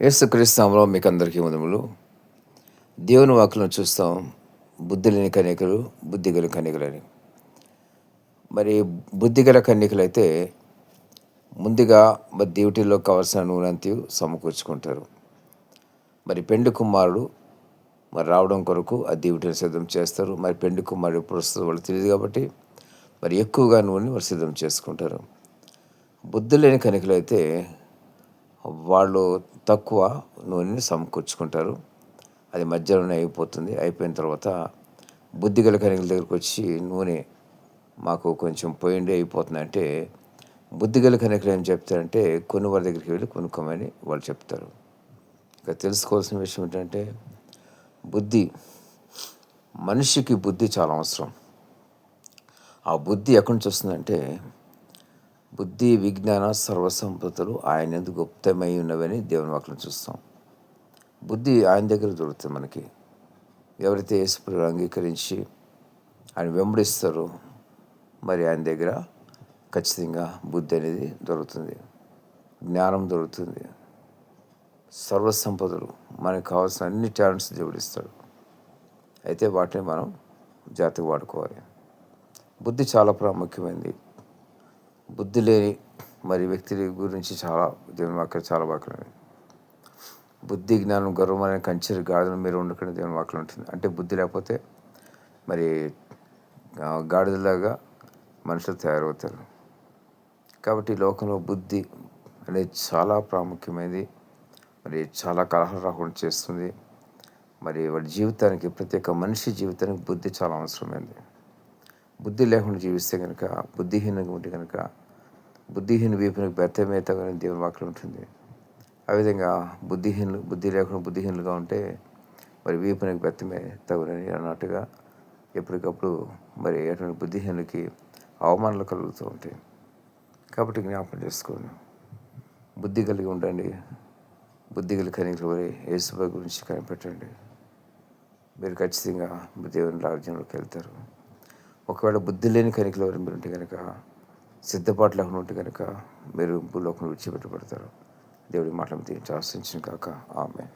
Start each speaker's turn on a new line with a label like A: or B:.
A: యేసుక్రీస్తునామలో మీకు అందరికీ వందములు దేవుని వాకులను చూస్తాం బుద్ధి లేని కన్యకలు బుద్ధి గల కన్యకలని. మరి బుద్ధి గల అయితే ముందుగా మరి డ్యూటీలో కావాల్సిన నూనెంతయు సమకూర్చుకుంటారు. మరి పెండు కుమారుడు మరి రావడం కొరకు ఆ డ్యూటీని సిద్ధం చేస్తారు. మరి పెండు కుమారుడు ఎప్పుడు వస్తుందో వాళ్ళు తెలియదు కాబట్టి మరి ఎక్కువగా నూనె వారు సిద్ధం చేసుకుంటారు. బుద్ధి లేని కనికలైతే అయితే వాళ్ళు తక్కువ నూనెని సమకూర్చుకుంటారు. అది మధ్యలోనే అయిపోతుంది. అయిపోయిన తర్వాత బుద్ధిగల కనికల దగ్గరకు వచ్చి నూనె మాకు కొంచెం పోయిండి అయిపోతుందంటే బుద్ధి బుద్ధిగల కనికలు ఏం చెప్తారంటే కొన్ని వారి దగ్గరికి వెళ్ళి కొనుక్కోమని వాళ్ళు చెప్తారు. ఇక తెలుసుకోవాల్సిన విషయం ఏంటంటే బుద్ధి మనిషికి బుద్ధి చాలా అవసరం. ఆ బుద్ధి ఎక్కడి నుంచి వస్తుందంటే బుద్ధి విజ్ఞాన సర్వసంపదలు ఆయన ఎందుకు గుప్తమై ఉన్నవని దేవుని వాక్యం చూస్తాం. బుద్ధి ఆయన దగ్గర దొరుకుతుంది మనకి. ఎవరైతే యేసుప్రభు అంగీకరించి ఆయన వెంబడిస్తారో మరి ఆయన దగ్గర ఖచ్చితంగా బుద్ధి అనేది దొరుకుతుంది. జ్ఞానం దొరుకుతుంది. సర్వసంపదలు మనకు కావాల్సిన అన్ని టాలెంట్స్ దేవుడిస్తాడు అయితే వాటిని మనం జాతికి వాడుకోవాలి. బుద్ధి చాలా ప్రాముఖ్యమైనది. బుద్ధి లేని మరి వ్యక్తి గురించి చాలా దేవుని వాక్యం చాలా వాక్యం బుద్ధి జ్ఞానం గర్వం అనే కంచెరు గాడిదలు మీరు ఉండకుండా దేవుని వాక్యం ఉంటుంది. అంటే బుద్ధి లేకపోతే మరి గాడిదలాగా మనుషులు తయారవుతారు. కాబట్టి లోకంలో బుద్ధి అనేది చాలా ప్రాముఖ్యమైనది. మరి చాలా కలహలు రాకుండా చేస్తుంది. మరి వాడి జీవితానికి ప్రతి ఒక్క మనిషి జీవితానికి బుద్ధి చాలా అవసరమైంది బుద్ధి లేకుండా జీవిస్తే కనుక బుద్ధిహీనంగా ఉంటే కనుక బుద్ధిహీన వీపునకు బెత్తమే తగని దేవుని వాక్యం ఉంటుంది. ఆ విధంగా బుద్ధిహీనులు బుద్ధి లేకుండా బుద్ధిహీనులుగా ఉంటే మరి వీపునికి బెత్తమే తగునని అన్నట్టుగా ఎప్పటికప్పుడు మరి అటువంటి బుద్ధిహీనులకి అవమానాలు కలుగుతూ ఉంటాయి. కాబట్టి జ్ఞాపకం చేసుకోండి. బుద్ధి కలిగి ఉండండి. బుద్ధి కలిగి కనికలు యేసుబ గురించి కనిపెట్టండి. మీరు ఖచ్చితంగా దేవుని రాజ్యంలోకి వెళ్తారు. ఒకవేళ బుద్ధి లేని కనికలు మీరు ఉంటే కనుక సిద్ధపాటు లేకుండా ఉంటే కనుక మీరు భూలోకం విడిచిపెట్టబడతారు. దేవుడి మాటలు దీనికి ఆశించిన కాక ఆమె